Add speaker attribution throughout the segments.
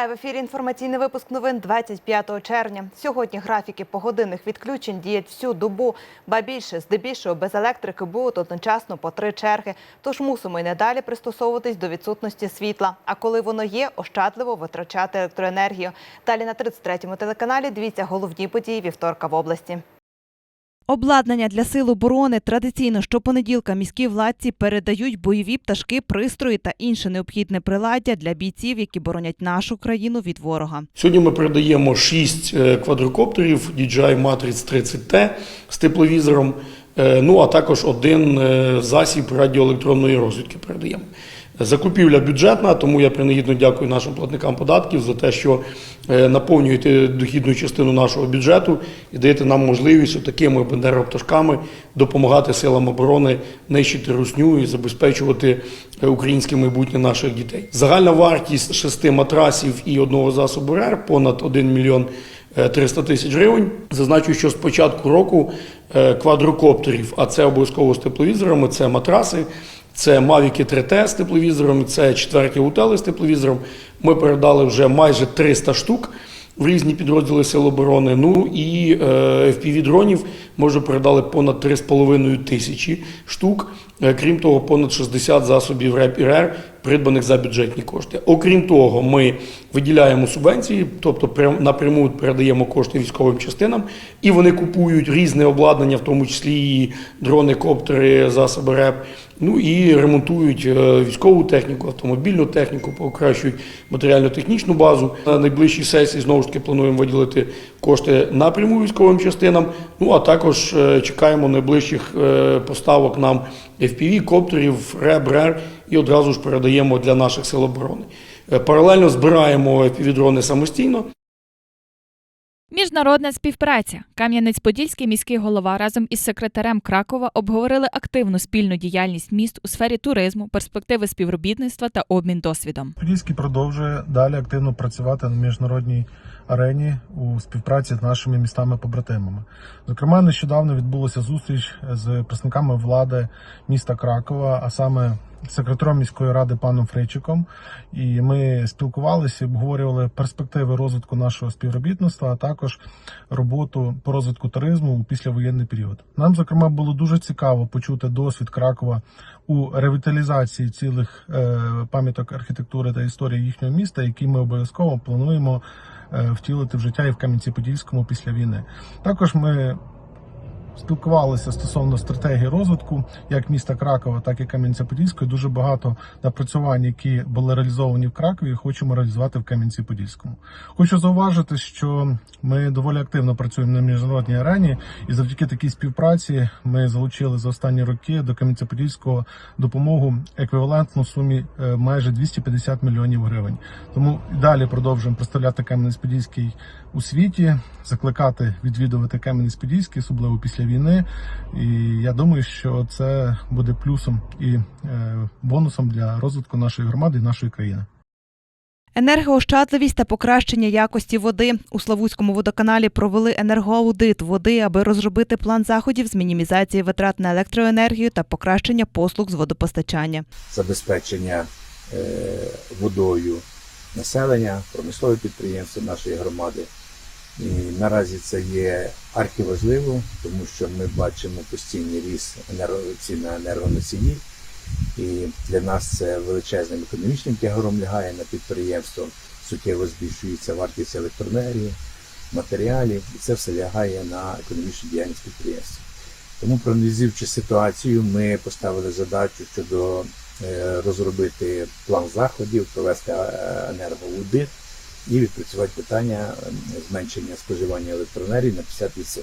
Speaker 1: Вітаю в ефірі. Інформаційний випуск новин 25 червня. Сьогодні графіки погодинних відключень діють всю добу, ба більше здебільшого без електрики будуть одночасно по три черги. Тож мусимо й надалі пристосовуватись до відсутності світла. А коли воно є, ощадливо витрачати електроенергію. Далі на 33-му телеканалі дивіться головні події вівторка в області. Обладнання для сил оборони традиційно щопонеділка міські владці передають бойові пташки, пристрої та інше необхідне приладдя для бійців, які боронять нашу країну від ворога.
Speaker 2: Сьогодні ми передаємо 6 квадрокоптерів DJI Matrix 30T з тепловізором, е, ну а також один е, засіб радіоелектронної розвідки передаємо. Закупівля бюджетна, тому я принагідно дякую нашим платникам податків за те, що е, наповнюєте дохідну частину нашого бюджету і даєте нам можливість такими бандеропташками допомагати силам оборони нищити русню і забезпечувати е, українське майбутнє наших дітей. Загальна вартість шести матрасів і одного засобу РЕР понад 1 мільйон е, 300 тисяч гривень. Зазначу, що з початку року е, квадрокоптерів, а це обов'язково з тепловізорами, це матраси. Це Mavic 3T з тепловізором, це четверті утели з тепловізором. Ми передали вже майже 300 штук в різні підрозділи Сил оборони. Ну і е, FPV-дронів ми вже передали понад 3,5 тисячі штук. Е, Крім того, понад 60 засобів РЕП і РЕР, придбаних за бюджетні кошти. Окрім того, ми виділяємо субвенції, тобто прям- напряму передаємо кошти військовим частинам, і вони купують різне обладнання, в тому числі і дрони, коптери, засоби РЕП. Ну і ремонтують е, військову техніку, автомобільну техніку, покращують матеріально-технічну базу. На найближчій сесії знову ж таки плануємо виділити кошти напряму військовим частинам. Ну а також е, чекаємо найближчих е, поставок нам FPV, коптерів, РЕБ, РЕР і одразу ж передаємо для наших сил оборони. Е, Паралельно збираємо FPV-дрони самостійно.
Speaker 3: Міжнародна співпраця. Кам'янець-Подільський міський голова разом із секретарем Кракова обговорили активну спільну діяльність міст у сфері туризму, перспективи співробітництва та обмін досвідом.
Speaker 4: Подільський продовжує далі активно працювати на міжнародній арені у співпраці з нашими містами-побратимами. Зокрема, нещодавно відбулася зустріч з представниками влади міста Кракова, а саме секретарем міської ради паном Фрейчиком. І ми спілкувалися, обговорювали перспективи розвитку нашого співробітництва, а також роботу по розвитку туризму у післявоєнний період. Нам, зокрема, було дуже цікаво почути досвід Кракова у ревіталізації цілих е, пам'яток архітектури та історії їхнього міста, які ми обов'язково плануємо е, втілити в життя і в Кам'янці-Подільському після війни. Також ми спілкувалися стосовно стратегії розвитку як міста Кракова, так і Кам'янця-Подільського. Дуже багато напрацювань, які були реалізовані в Кракові, хочемо реалізувати в Кам'янці-Подільському. Хочу зауважити, що ми доволі активно працюємо на міжнародній арені, і завдяки такій співпраці ми залучили за останні роки до Кам'янця-Подільського допомогу еквівалентну сумі е, майже 250 мільйонів гривень. Тому далі продовжуємо представляти Кам'янець-Подільський у світі, закликати відвідувати Кам'янець-Подільський, особливо після війни. І я думаю, що це буде плюсом і е, бонусом для розвитку нашої громади і нашої країни.
Speaker 1: Енергоощадливість та покращення якості води у Славутському водоканалі провели енергоаудит води, аби розробити план заходів з мінімізації витрат на електроенергію та покращення послуг з водопостачання.
Speaker 5: забезпечення е, водою населення, промислові підприємства нашої громади. І наразі це є архіважливо, тому що ми бачимо постійний ріст енерго- цін на енергоносії. І для нас це величезним економічним тягаром лягає на підприємство. Суттєво збільшується вартість електроенергії, матеріалів, і це все лягає на економічну діяльність підприємства. Тому, проаналізуючи ситуацію, ми поставили задачу щодо е, розробити план заходів, провести е, енергоаудит і відпрацювати питання е, зменшення споживання електроенергії на 50%.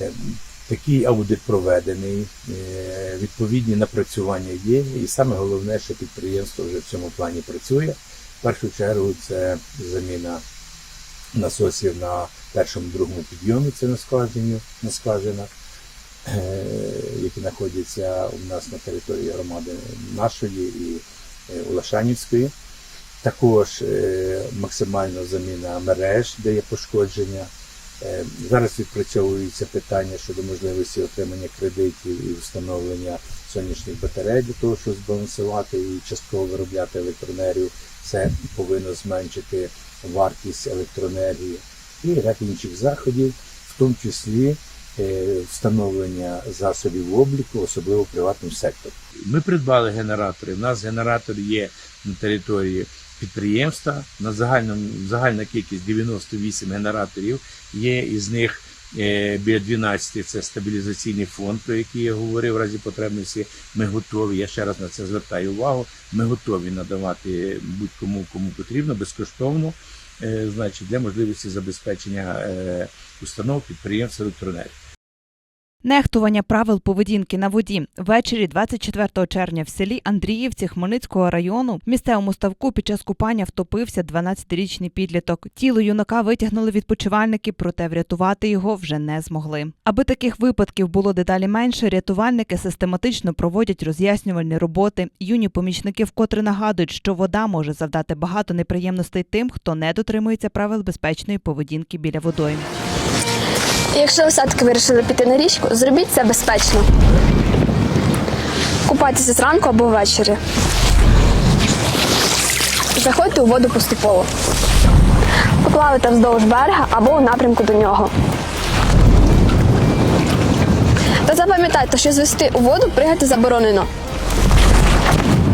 Speaker 5: Е, Такий аудит проведений, е, відповідні напрацювання є, і саме головне, що підприємство вже в цьому плані працює. В першу чергу це заміна насосів на першому другому підйомі, це на скважинах, які знаходяться у нас на території громади нашої і Улашанівської. Також е, максимальна заміна мереж, де є пошкодження. Е, Зараз відпрацьовується питання щодо можливості отримання кредитів і встановлення сонячних батарей для того, щоб збалансувати і частково виробляти електроенергію. Це повинно зменшити вартість електроенергії і ряд інших заходів, в тому числі е, встановлення засобів обліку, особливо в приватному секторі. Ми придбали генератори. У нас генератор є на території підприємства. На загальному загальна кількість 98 генераторів. Є із них е, біля 12 це стабілізаційний фонд, про який я говорив в разі потребності. Ми готові. Я ще раз на це звертаю увагу. Ми готові надавати будь-кому кому потрібно безкоштовно. е, Значить, для можливості забезпечення е, установ підприємств електроенергії.
Speaker 1: Нехтування правил поведінки на воді ввечері 24 червня в селі Андріївці Хмельницького району в місцевому ставку під час купання втопився 12-річний підліток. Тіло юнака витягнули відпочивальники, проте врятувати його вже не змогли. Аби таких випадків було дедалі менше, рятувальники систематично проводять роз'яснювальні роботи. Юні помічники вкотре нагадують, що вода може завдати багато неприємностей тим, хто не дотримується правил безпечної поведінки біля водойм.
Speaker 6: Якщо ви все-таки вирішили піти на річку, зробіть це безпечно. Купайтеся зранку або ввечері. Заходьте у воду поступово. Поплавайте вздовж берега або у напрямку до нього. Та запам'ятайте, що звести у воду пригати заборонено.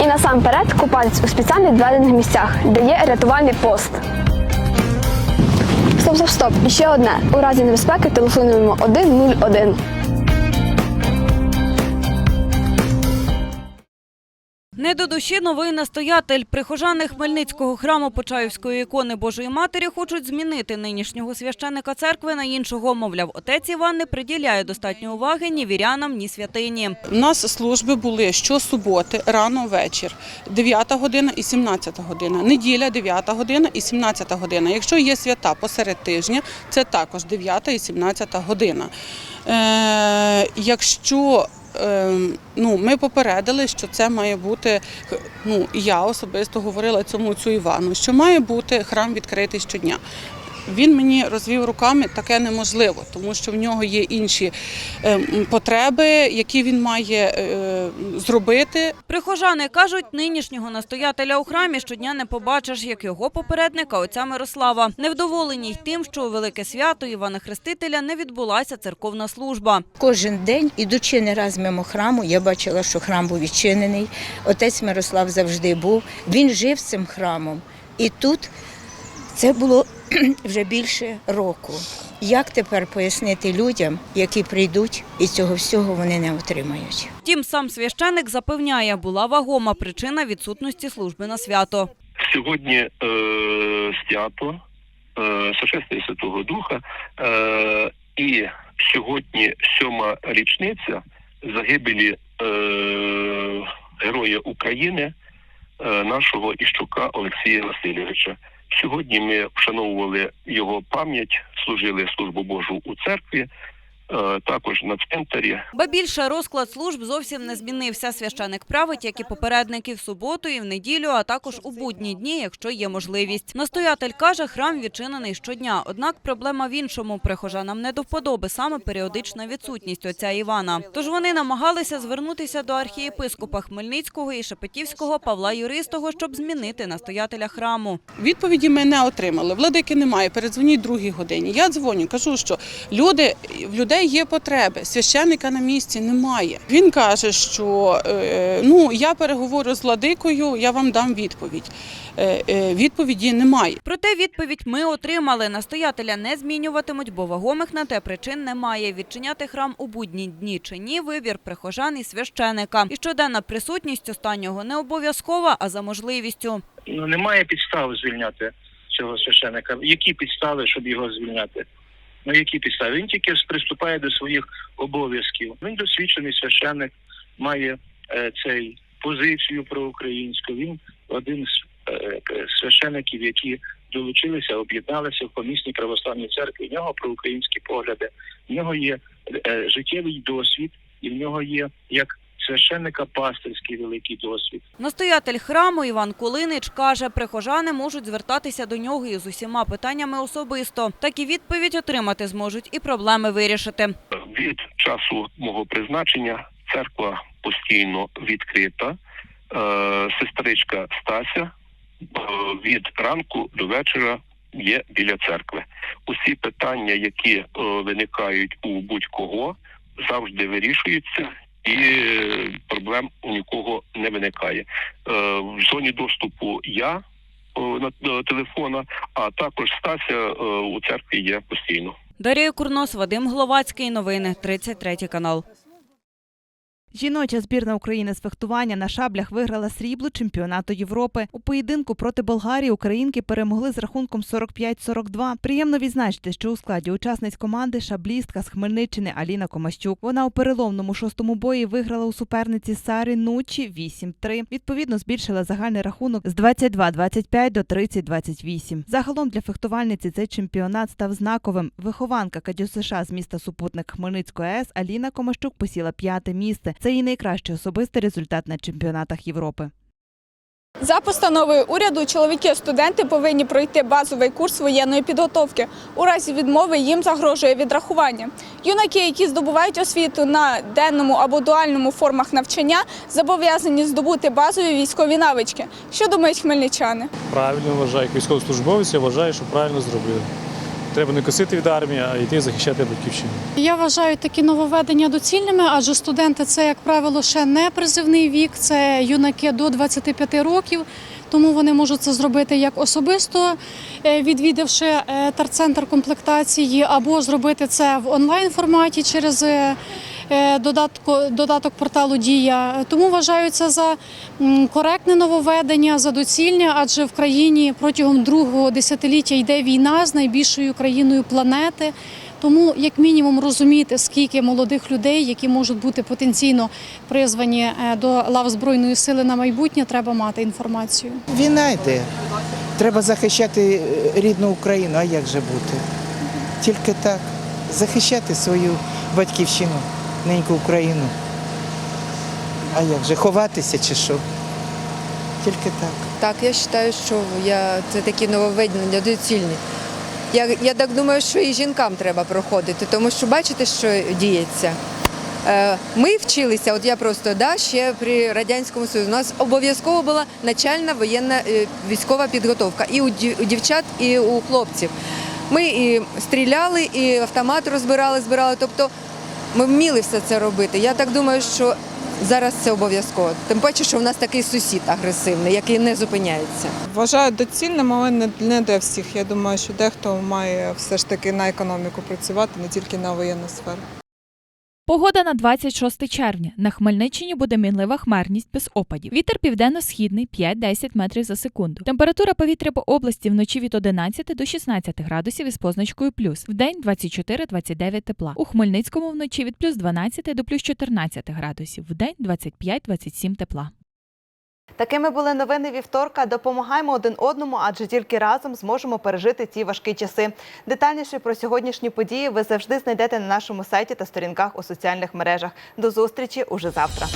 Speaker 6: І насамперед купайтесь у спеціально відведених місцях, де є рятувальний пост. Стоп, стоп, стоп. І ще одне. У разі небезпеки телефонуємо 101.
Speaker 7: Не до душі новий настоятель. Прихожани Хмельницького храму Почаївської ікони Божої Матері хочуть змінити нинішнього священика церкви на іншого. Мовляв, отець Іван не приділяє достатньо уваги ні вірянам, ні святині.
Speaker 8: У нас служби були щосуботи, рано вечір, 9 година і 17 година. Неділя 9 година і 17 година. Якщо є свята посеред тижня, це також 9 і 17 година. Е, якщо ну, ми попередили, що це має бути, ну я особисто говорила цьому цю Івану, що має бути храм відкритий щодня. Він мені розвів руками, таке неможливо, тому що в нього є інші е, потреби, які він має е, зробити.
Speaker 7: Прихожани кажуть, нинішнього настоятеля у храмі щодня не побачиш, як його попередника отця Мирослава. Невдоволені й тим, що у велике свято Івана Хрестителя не відбулася церковна служба.
Speaker 9: Кожен день, ідучи не раз мимо храму, я бачила, що храм був відчинений. Отець Мирослав завжди був. Він жив цим храмом. І тут це було вже більше року. Як тепер пояснити людям, які прийдуть, і цього всього вони не отримають?
Speaker 7: Втім, сам священик запевняє, була вагома причина відсутності служби на свято.
Speaker 10: Сьогодні е, свято е, Сошествия Святого Духа, е, і сьогодні сьома річниця загибелі е, героя України, е, нашого Іщука Олексія Васильовича. Сьогодні ми вшановували його пам'ять, служили службу Божу у церкві, також на цвинтарі.
Speaker 7: Ба більше розклад служб зовсім не змінився. Священик править, як і попередники в суботу і в неділю, а також у будні дні, якщо є можливість. Настоятель каже, храм відчинений щодня. Однак проблема в іншому. Прихожанам не до вподоби саме періодична відсутність отця Івана. Тож вони намагалися звернутися до архієпископа Хмельницького і Шепетівського Павла Юристого, щоб змінити настоятеля храму.
Speaker 8: Відповіді ми не отримали. Владики немає. Передзвоніть другій годині. Я дзвоню, кажу, що люди в людей є потреби. Священника на місці немає. Він каже, що е, ну я переговорю з владикою, я вам дам відповідь. Е, е, відповіді немає.
Speaker 7: Проте відповідь ми отримали. Настоятеля не змінюватимуть, бо вагомих на те причин немає. Відчиняти храм у будні дні чи ні – вибір прихожан і священика. І щоденна присутність останнього не обов'язкова, а за можливістю.
Speaker 10: Ну, немає підстав звільняти цього священика. Які підстави, щоб його звільняти? Ну які підстави? Він тільки приступає до своїх обов'язків. Він досвідчений священик, має е, цей позицію проукраїнську. Він один з е, к- священиків, які долучилися, об'єдналися в помісній православній церкві. В нього проукраїнські погляди, в нього є е, життєвий досвід, і в нього є як священника пастирський великий досвід.
Speaker 7: Настоятель храму Іван Кулинич каже, прихожани можуть звертатися до нього із усіма питаннями особисто. Так і відповідь отримати зможуть і проблеми вирішити.
Speaker 11: Від часу мого призначення церква постійно відкрита. Е, Сестричка Стася е, від ранку до вечора є біля церкви. Усі питання, які е, виникають у будь-кого, завжди вирішуються. І е, проблем у нікого не виникає. Е, В зоні доступу я е, на на телефона, а також Стася у церкві є постійно.
Speaker 7: Дарія Курнос, Вадим Гловацький. Новини 33 канал.
Speaker 1: Жіноча збірна України з фехтування на шаблях виграла срібло чемпіонату Європи. У поєдинку проти Болгарії українки перемогли з рахунком 45-42. Приємно відзначити, що у складі учасниць команди шаблістка з Хмельниччини Аліна Комащук. Вона у переломному шостому бої виграла у суперниці Сарі Нучі 8-3. Відповідно, збільшила загальний рахунок з 22-25 до 30-28. Загалом для фехтувальниці цей чемпіонат став знаковим. Вихованка Кадю США з міста Супутник Хмельницької АЕС Аліна Комащук посіла п'яте місце. Це її найкращий особистий результат на чемпіонатах Європи.
Speaker 12: За постановою уряду чоловіки-студенти повинні пройти базовий курс воєнної підготовки. У разі відмови їм загрожує відрахування. Юнаки, які здобувають освіту на денному або дуальному формах навчання, зобов'язані здобути базові військові навички. Що думають хмельничани?
Speaker 13: Правильно вважаю, як військовослужбовець, я вважаю, що правильно зробили. Треба не косити від армії, а йти захищати батьківщину.
Speaker 14: Я вважаю такі нововведення доцільними, адже студенти це, як правило, ще не призивний вік, це юнаки до 25 років. Тому вони можуть це зробити як особисто, е, відвідавши тарцентр комплектації, або зробити це в онлайн форматі через е, е, додаток порталу Дія. Тому вважаю це за коректне нововведення, за доцільне, адже в країні протягом другого десятиліття йде війна з найбільшою країною планети. Тому, як мінімум, розуміти, скільки молодих людей, які можуть бути потенційно призвані е, до лав збройної сили на майбутнє, треба мати інформацію.
Speaker 15: Війна йде. Треба захищати е, рідну Україну, а як же бути? Тільки так. Захищати свою батьківщину, неньку Україну. А як же, ховатися чи що? Тільки так.
Speaker 16: Так, я вважаю, що я, це такі нововведення доцільні. Я, я так думаю, що і жінкам треба проходити, тому що бачите, що діється. Е, Ми вчилися, от я просто да, ще при Радянському Союзі. У нас обов'язково була начальна воєнна е, військова підготовка і у дівчат, і у хлопців. Ми і стріляли, і автомат розбирали, збирали. Тобто ми вміли все це робити. Я так думаю, що зараз це обов'язково. Тим паче, що в нас такий сусід агресивний, який не зупиняється.
Speaker 17: Вважаю доцільним, але не, для всіх. Я думаю, що дехто має все ж таки на економіку працювати, не тільки на воєнну сферу.
Speaker 3: Погода на 26 червня. На Хмельниччині буде мінлива хмарність без опадів. Вітер південно-східний 5-10 метрів за секунду. Температура повітря по області вночі від 11 до 16 градусів із позначкою плюс. В день 24-29 тепла. У Хмельницькому вночі від плюс 12 до плюс 14 градусів. Вдень 25-27 тепла.
Speaker 1: Такими були новини вівторка. Допомагаємо один одному, адже тільки разом зможемо пережити ці важкі часи. Детальніше про сьогоднішні події ви завжди знайдете на нашому сайті та сторінках у соціальних мережах. До зустрічі уже завтра.